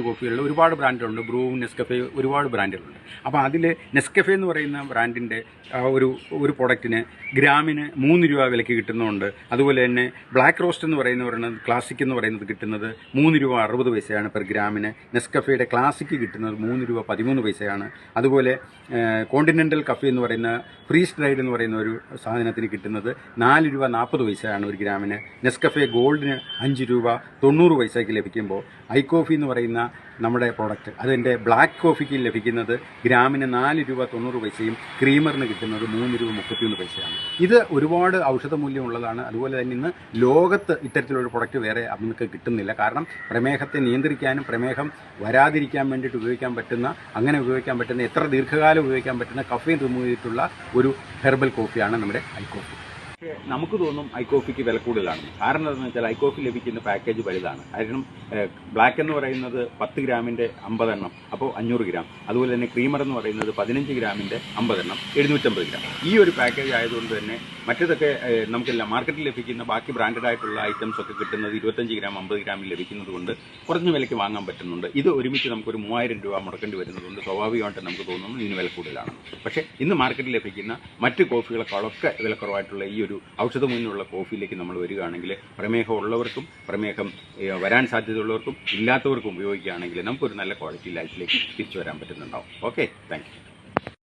കോഫികളിൽ ഒരുപാട് ബ്രാൻഡുകളുണ്ട്. Bru Nescafe ഒരുപാട് ബ്രാൻഡുകളുണ്ട്. അപ്പോൾ അതിൽ നെസ്കഫെ എന്ന് പറയുന്ന ബ്രാൻഡിന്റെ ഒരു ഒരു പ്രൊഡക്റ്റിന് ഗ്രാമിന് മൂന്ന് രൂപ വിലയ്ക്ക് കിട്ടുന്നുണ്ട്. അതുപോലെ തന്നെ ബ്ലാക്ക് റോസ്റ്റ് എന്ന് പറയുന്ന പറയുന്നത് ക്ലാസിക് എന്ന് പറയുന്നത് കിട്ടുന്നത് മൂന്ന് രൂപ അറുപത് പൈസയാണ് പെർ ഗ്രാമിന്. നെസ്കഫയുടെ ക്ലാസിക് കിട്ടുന്നത് മൂന്ന് രൂപ പതിമൂന്ന് പൈസയാണ്. അതുപോലെ കോണ്ടിനെന്റൽ കഫി എന്ന് പറയുന്ന ഫ്രീ സ്ട്രൈഡ് എന്ന് പറയുന്ന ഒരു സാധനത്തിന് കിട്ടുന്നത് നാല് രൂപ നാൽപ്പത് പൈസയാണ് ഒരു ഗ്രാമിന്. നെസ്കഫെ ഗോൾഡിന് അഞ്ച് രൂപ തൊണ്ണൂറ് പൈസയ്ക്ക് ലഭിക്കുമ്പോൾ ഐ കോഫി എന്ന് പറയുന്ന നമ്മുടെ പ്രോഡക്റ്റ് അതിന്റെ ബ്ലാക്ക് കോഫിക്ക് ലഭിക്കുന്നത് ഗ്രാമിന് നാല് രൂപ തൊണ്ണൂറ് പൈസയും ക്രീമറിന് കിട്ടുന്നത് മൂന്ന് രൂപ മുപ്പത്തിയൊന്ന് പൈസയാണ്. ഇത് ഒരുപാട് ഔഷധ മൂല്യമുള്ളതാണ്. അതുപോലെ തന്നെ ഇന്ന് ലോകത്ത് ഇത്തരത്തിലൊരു പ്രൊഡക്റ്റ് വേറെ നമുക്ക് കിട്ടുന്നില്ല. കാരണം പ്രമേഹത്തെ നിയന്ത്രിക്കാനും പ്രമേഹം വരാതിരിക്കാൻ വേണ്ടിയിട്ട് ഉപയോഗിക്കാൻ പറ്റുന്ന അങ്ങനെ ഉപയോഗിക്കാൻ പറ്റുന്ന എത്ര ദീർഘകാലം ഉപയോഗിക്കാൻ പറ്റുന്ന കഫീൻ റിമൂവ് ചെയ്തിട്ടുള്ള ഒരു ഹെർബൽ കോഫിയാണ് നമ്മുടെ ഐ കോഫി പക്ഷേ നമുക്ക് തോന്നും ഐക്കോഫിക്ക് കോഫിക്ക് വില കൂടുതലാണ്. കാരണം എന്താണെന്ന് വെച്ചാൽ ഐക്കോഫി ലഭിക്കുന്ന പാക്കേജ് വലുതാണ്. കാരണം ബ്ലാക്ക് എന്ന് പറയുന്നത് പത്ത് ഗ്രാമിന്റെ അമ്പതെണ്ണം അപ്പോൾ അഞ്ഞൂറ് ഗ്രാം. അതുപോലെ തന്നെ ക്രീമർ എന്ന് പറയുന്നത് പതിനഞ്ച് ഗ്രാമിന്റെ അമ്പതെണ്ണം എഴുന്നൂറ്റമ്പത് ഗ്രാം. ഈ ഒരു പാക്കേജ് ആയതുകൊണ്ട് തന്നെ മറ്റേതൊക്കെ നമുക്കെല്ലാം മാർക്കറ്റിൽ ലഭിക്കുന്ന ബാക്കി ബ്രാൻഡഡ് ആയിട്ടുള്ള ഐറ്റംസ് ഒക്കെ കിട്ടുന്നത് ഇരുപത്തഞ്ച് ഗ്രാം അമ്പത് ഗ്രാമിൽ ലഭിക്കുന്നത് കൊണ്ട് കുറഞ്ഞ വിലയ്ക്ക് വാങ്ങാൻ പറ്റുന്നുണ്ട്. ഇത് ഒരുമിച്ച് നമുക്കൊരു മൂവായിരം രൂപ മുടക്കേണ്ടി വരുന്നതുകൊണ്ട് സ്വാഭാവികമായിട്ട് നമുക്ക് തോന്നുന്നു ഇതിന് വില കൂടുതലാണ്. പക്ഷേ ഇന്ന് മാർക്കറ്റിൽ ലഭിക്കുന്ന മറ്റ് കോഫികളെക്കാളൊക്കെ വിലക്കുറവായിട്ടുള്ള ഈ ഒരു ഔഷധ മുന്നിലുള്ള കോഫിയിലേക്ക് നമ്മൾ വരികയാണെങ്കിൽ പ്രമേഹം ഉള്ളവർക്കും പ്രമേഹം വരാൻ സാധ്യതയുള്ളവർക്കും ഇല്ലാത്തവർക്കും ഉപയോഗിക്കുകയാണെങ്കിൽ നമുക്കൊരു നല്ല ക്വാളിറ്റി ലൈഫിലേക്ക് തിരിച്ചു വരാൻ പറ്റുന്നുണ്ടാവും. Okay thank